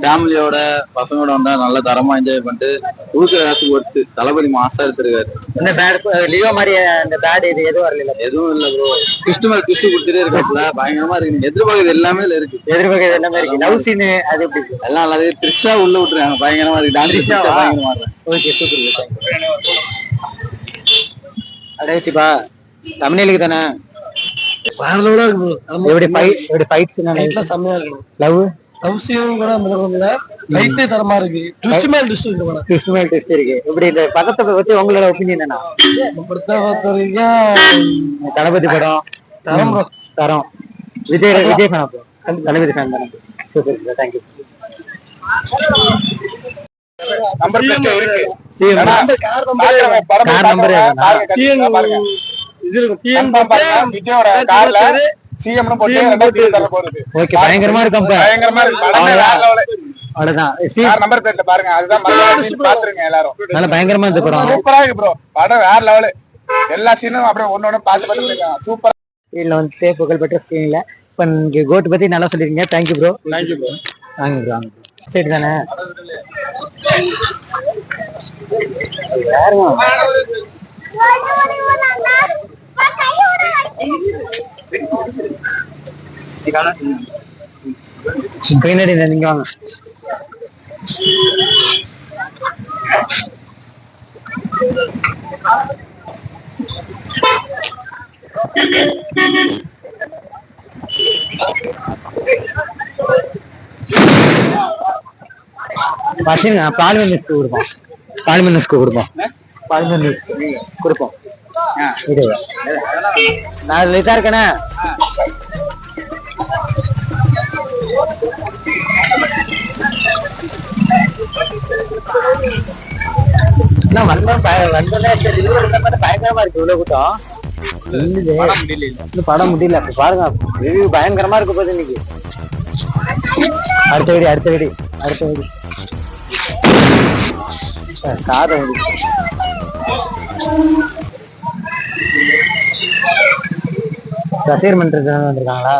ஃபேமிலியோட பசங்களோட வந்தா நல்ல தரமா என்ஜாய் பண்ணிட்டு கொடுக்குற காசு ஒர்த்து தளபதி மாசா எடுத்திருக்காரு இந்த பேட் லியோ மாதிரி அந்த பேட் இது எதுவும் வரல எதுவும் இல்ல ப்ரோ ட்விஸ்ட் மேல ட்விஸ்ட் கொடுத்துட்டே இருக்காப்ல. பயங்கரமா இருக்கு. எதிர்பார்க்கறது எல்லாமே இருக்கு. எதிர்பார்க்கறது என்ன மாதிரி லவ் சீன் அது எப்படி இருக்கு? எல்லாம் நல்லா இருக்கு. த்ரிஷா உள்ள விட்டுருக்காங்க. பயங்கரமா இருக்கு. டான்ஸ்? பயங்கரமா இருக்கு. ஓகே சூப்பர் அடைச்சிப்பா தமிழ்நிலைக்கு தானே? வேறளவுல இருக்கு எப்படி ஃபைட் எப்படி ஃபைட்ஸ் ஃபைட்ல செம்மையா இருக்கு லவ் லவ்சியும் கூட அந்த இல்ல. ஃபைட்டே தரமா இருக்கு. ட்விஸ்ட் மேல் ட்விஸ்ட் இருக்கு மேடம். டெஸ்ட் மேல் டெஸ்ட் இருக்கு. எப்படி இந்த படத்தை பத்தி உங்களோட ஒப்பீனியன் என்ன பொறுத்த பொறுத்த வரைக்கும் தளபதி படம். தரம். தரம். விஜய் விஜய் ஃபேன் அப்போ தளபதி ஃபேன் தானே. Super thank you number plate இருக்கு. படம் கார் நம்பர் பாக்குறவங்க பாருங்க. இது இருக்கு பாருங்க விஜயோட கார்ல சிஎம்னு போட்டு ரெண்டாயிரத்தி இருபத்தாறுல போகுது ஓகே பயங்கரமா இருக்கும் இப்ப பயங்கரமா இருக்கு. படமே வேற level. அவ்வளவுதான் சி கார் நம்பர் பிளேட்ல பாருங்க. அதுதான் பாத்துருங்க எல்லாரும். நல்ல பயங்கரமா இந்த படம். சூப்பரா இருக்கு ப்ரோ படம் வேற லெவலு எல்லா சீனும் அப்படியே ஒண்ணு ஒண்ணு பார்த்து பார்த்து சூப்பர் ஸ்க்ரீன்ல வந்துட்டு புகழ்பெற்ற ஸ்க்ரீன்ல இப்ப நீங்க கோட் பத்தி நல்லா சொல்லிருக்கீங்க. Thank you bro thank you bro வாங்க ப்ரோ வாங்க சரி தானே? இந்த நீங்க வாங்க. பசங்க பாலிமர் கொடுப்போம். பாலிமர் கொடுப்போம். பாலிமர் கொடுப்போம். இது. நான் இதா இருக்கேனே? என்ன வந்தோம் வந்தோடனே பயங்கரமா இருக்கு இவ்வளவு கூட்டம்? படம் முடியல. அப்ப பாருங்க. ரிவ்யூ பயங்கரமா இருக்கு போது இன்னைக்கு. அடுத்த வீடு அடுத்த வீடு அடுத்த வீடு காதை வந்து. ரசிகர் இருந்து வந்திருக்காங்களா?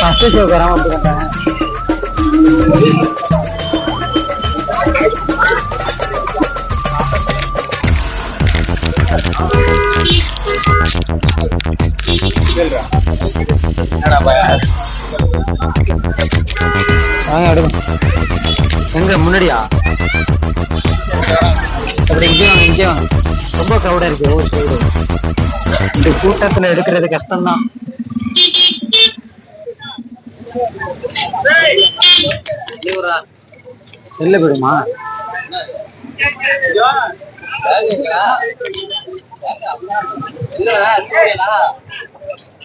ஃபர்ஸ்ட் ஷோ வராம வந்துருக்காங்க எங்க முன்னாடியா? அப்படி இங்கே வாங்க இங்கே வாங்க. ரொம்ப க்ரௌடா இருக்கு ஒவ்வொரு சைடு இந்த கூட்டத்துல எடுக்கிறது கஷ்டம்தான். வெளில போயிடுமா